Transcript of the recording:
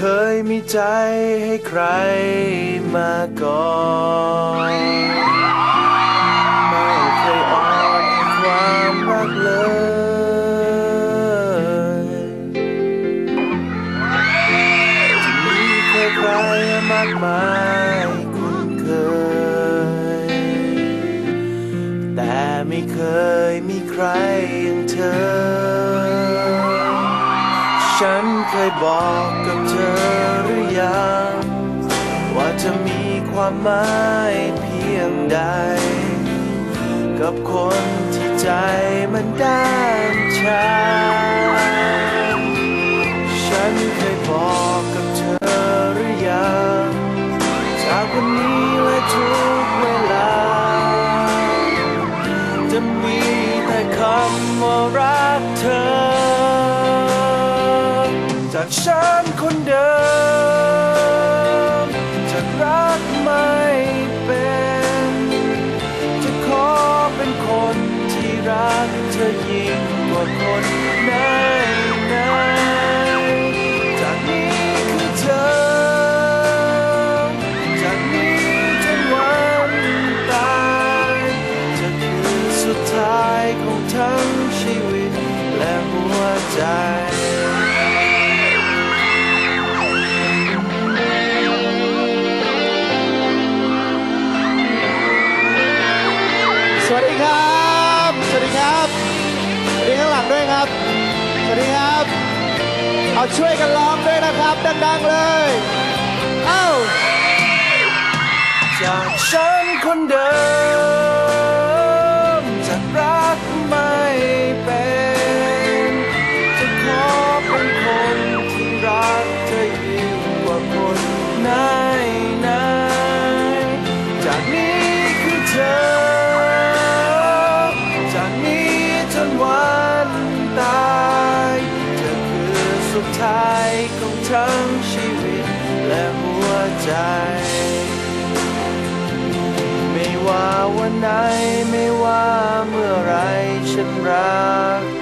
คยมีใจให้ใครมาก่อนไม่เคยอ่อนความรักเลยจะมีใครใครมากมายคุ้นเคย แต่ไม่เคยมีใครอย่างเธอ ฉันเคยบอกกับเธอหรือยัง ว่าจะมีความหมายเพียงใด กับคนที่ใจมันด้านชาฉันเคยบอกกับเธอหรือยังจากวันนี้และทุกเวลา จะมีแต่คำว่ารักเธอ จากฉันคนเดิมจากรักไม่เป็น จะขอเป็นคนที่รักเธอยิ่งกว่าคนไหนไหนๆจากนี้คือเธอ จากนี้จนวันตายจะคือสุดท้ายของทั้งชีวิตและหัวใจ วัสดีครับ สวัสดีครับ สวัสดีข้างหลังด้วยครับ สวัสดีครับ เอาช่วยกันร้องด้วยนะครับ ดังๆเลย เอ้า จากฉันคนเดิม สุดท้ายของทั้งชีวิตและหัวใจ ไม่ว่าวันไหนไม่ว่าเมื่อไรฉันรัก